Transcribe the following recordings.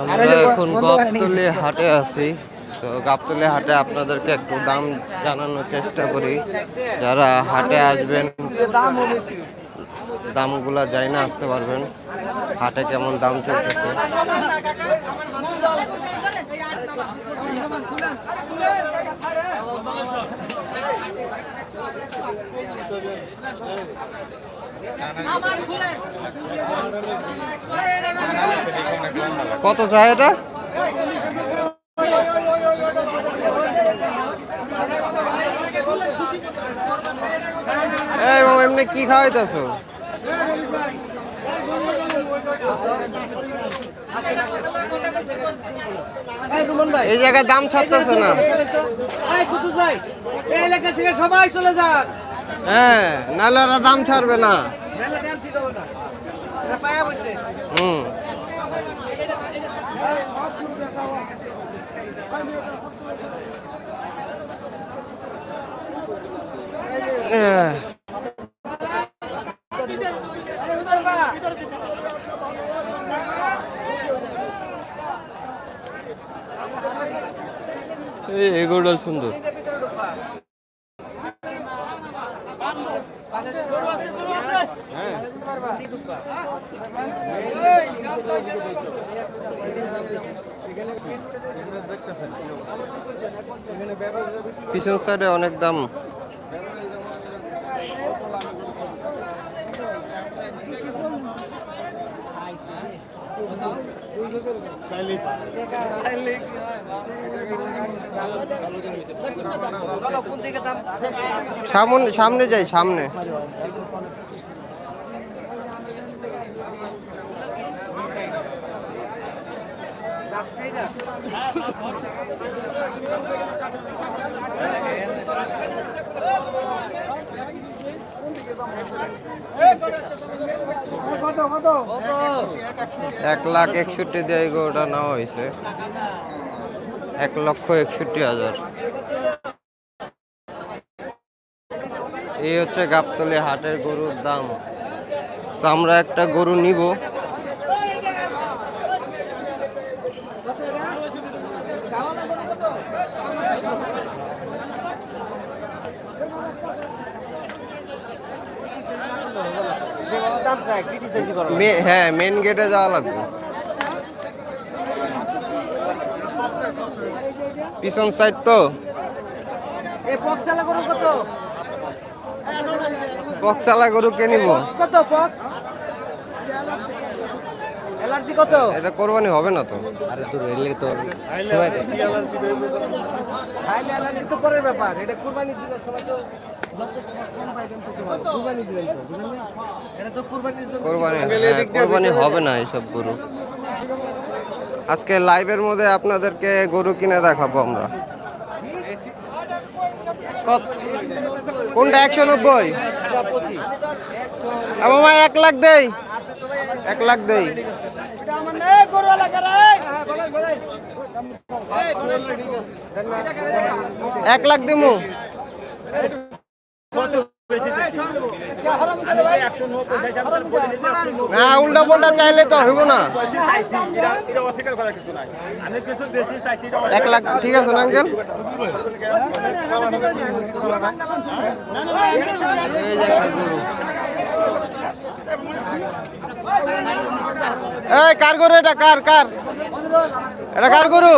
আমরা এখন গাবতলি হাটে আছি। তো গাবতলি হাটে আপনাদেরকে একটু দাম জানানোর চেষ্টা করি। যারা হাটে আসবেন দামগুলা যাই না আসতে পারবেন। হাটে কেমন দাম চলতেছে? কত চাই এটা? এই বাবা এমনি কি খাওয়াইতেছো? এই জায়গায় দাম ছাড়তেছে না। এই এলাকা থেকে সবাই চলে যান। হ্যাঁ নাহলে ওরা দাম ছাড়বে না। হুম। আহ। এই এগুলো সুন্দর পিছন সাইডে অনেক দাম। সামনে সামনে যাই সামনে। এক লাখ একষট্টি দিয়ে গরুটা নেওয়া হয়েছে। এক লক্ষ একষট্টি হাজার। এই হচ্ছে গাবতলি হাটের গরুর দাম। তো আমরা একটা গরু নিব যেভাবে দাম চাই ক্রিটিসাইজ করো মে- হ্যাঁ মেন গেটে যাওয়া লাগবে। পিছন সাইড তো। পকসালা গরু কে নিব? কত পক্স অ্যালার্জি কত? এটা কোরবানি হবে না তো। আরে তোর এলে তো খাইলে অ্যালার্জি তো পরের ব্যাপার এটা কুরবানি দিলে সবাই তো কুরবানি হবে না এইসব গরু। আজকে লাইভের মধ্যে আপনাদেরকে গরু কিনে দেখাবো আমরা। কোনটা? একশো নব্বই? মামা এক লাখ দেই। এক লাখ দেই। এক লাখ দিমু? না উল্টা পাল্টা চাইলে তো হইব না। এক লাখ ঠিক আছে না আঙ্কেল। এই কার গরু এটা? কার কার? এটা কার গরু?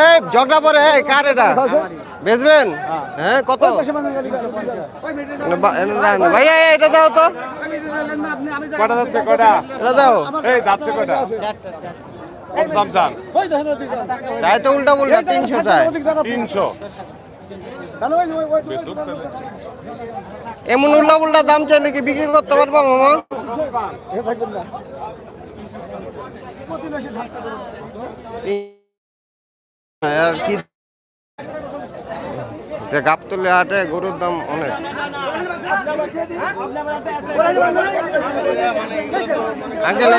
এই ঝগড়া পরে এই কার এটা? বেচবেন? হ্যাঁ। কত? না, না, ভাইয়া এটা দাও তো। কটা যাচ্ছে কটা? এটা দাও। এই যাচ্ছে কটা? কত চান? চাই তো উল্টা উল্টা তিনশো চাই। তিনশো। এমন উল্টা উল্টা দাম চাইলে কি বিক্রি করতে পারব মামা? আর কি গাবতলি হাটে গরুর দাম অনেক। আঙ্কেল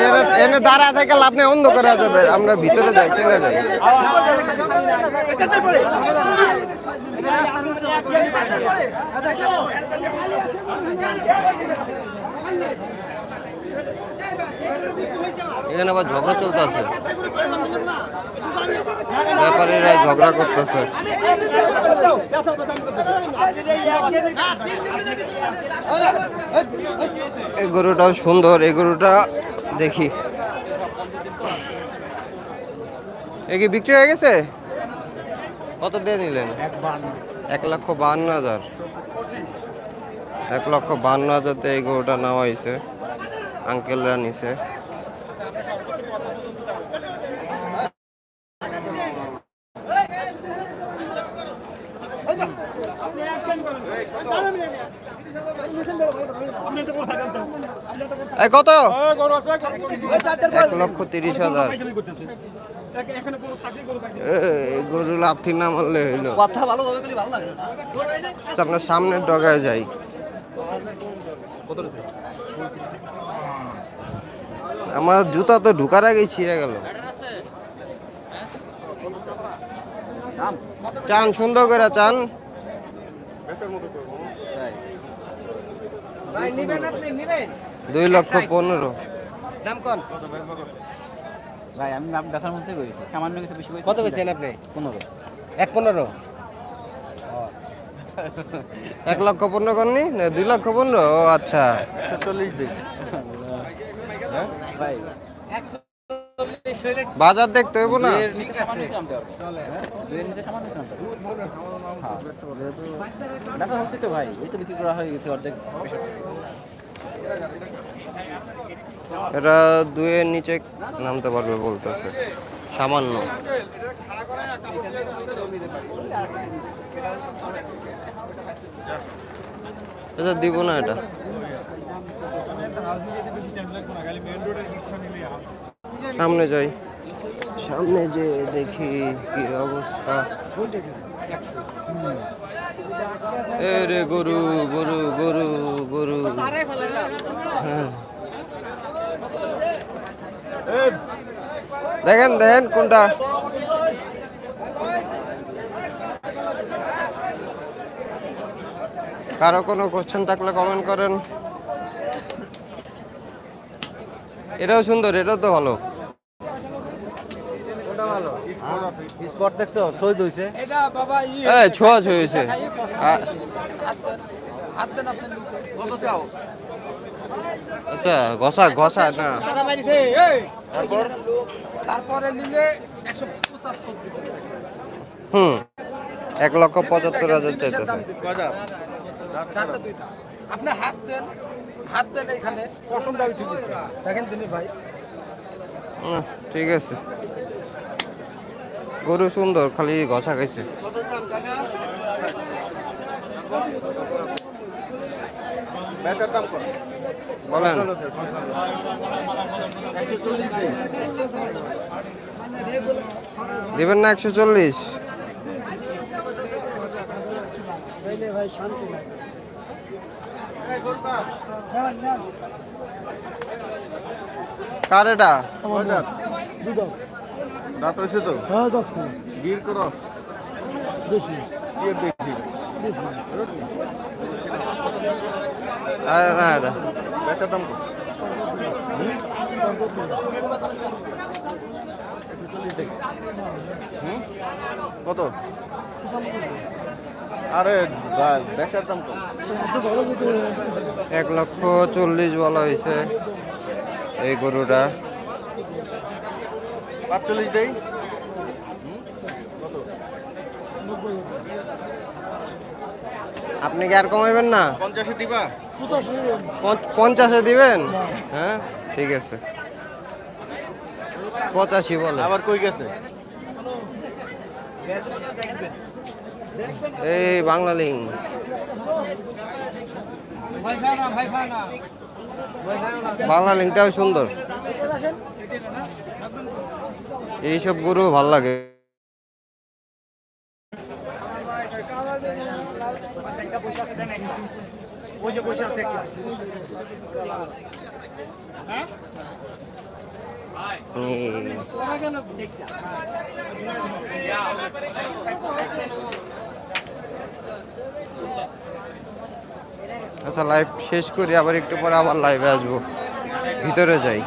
এনে দাঁড়া থেকে লাভ নেই, অন্ধ করা যাবে। আমরা ভিতরে যাই, চলে যাই। এখানে আবার ঝগড়া চলতেছে ব্যাপারীরা ঝগড়া করতেছে। এই গরুটাও সুন্দর, এই গরুটা দেখি। এ কি বিক্রি হয়ে গেছে? কত দিয়ে নিলেন? এক লক্ষ বাহান্ন হাজার। এক লক্ষ বাহান্ন হাজারতে এই গরুটা নেওয়া হয়েছে। আঙ্কেলরা নিছে। কত? এক লক্ষ তিরিশ হাজার। গরু লাথি না মারলে হইল। কথা ভালো হবে বলে ভালো লাগে না। আপনার সামনের ডগায় যাই। আমার জুতা তো ঢুকার আগেই ছিঁড়ে গেল। চান সুন্দর করে চান ভাই নিবেন আপনি নিবেন দুই লক্ষ পনেরো। দাম কোন? ভাই আমি নাম গাছার মধ্যে করেছি সামান্য কিছু বেশি কত কইছেন আপনি? পনেরো। এক পনেরো? এক লক্ষ পনেরো করনি? না দুই লক্ষ পনেরো? ও আচ্ছা। চল্লিশ দিন। ভাই বাজার দেখতে হইব না? আনতে পারব হ্যাঁ? হ্যাঁ তো ভাই এই তো বিক্রি করা হয়ে গেছে অর্ধেক। এটা দুইয়ের নিচে নামতে পারবে বলতেছে। সামান্য। এটা দিব না এটা সামনে যাই। সামনে যে দেখি কি অবস্থা। এ রে গরু গরু গরু গরু। হ্যাঁ। দেখেন দেখেন কোনটা। কারও কোনো কোশ্চেন থাকলে কমেন্ট করেন। এটাও সুন্দর এটাও তো ভালো। স্পট দেখছ? শহীদ হইছে। এটা বাবা ই এই ছোঁয়া হয়েছে হাত দেন আপনি লুকে। আচ্ছা ঘষা ঘষা না। তারপরে? নিলে একশো পঁচাত্তর দিতে হুম। এক লক্ষ পঁচাত্তর হাজার আপনি হাত দেন হাত দেন এখানে। গেছে দেখেন তিনি ভাই। ঠিক আছে। গরু সুন্দর খালি ঘষা খাইছে। বলেন। দিবেন না একশো চল্লিশ? কার এটা? দাঁত হয়েছে তো? গির করস আরে না এটা বেচার দাম কত? হুম? কত? আরে বেচার দাম এক লক্ষ চল্লিশ বলা হয়েছে। এই গরুটা। পাঁচচল্লিশ দেই। আপনি কি আর কমাইবেন না? পঞ্চাশে দিবা? পঞ্চাশে দিবেন? হ্যাঁ ঠিক আছে। পঁচাশি বলে। আবার কই গেছে? এই বাংলা লিং ভাই ভাই না ভাই ভাই না বাংলা লিংটাও সুন্দর। এইসব গরু ভালো লাগে। আচ্ছা লাইভ শেষ করি আবার একটু পরে আবার লাইভে আসব। ভিতরে যাই।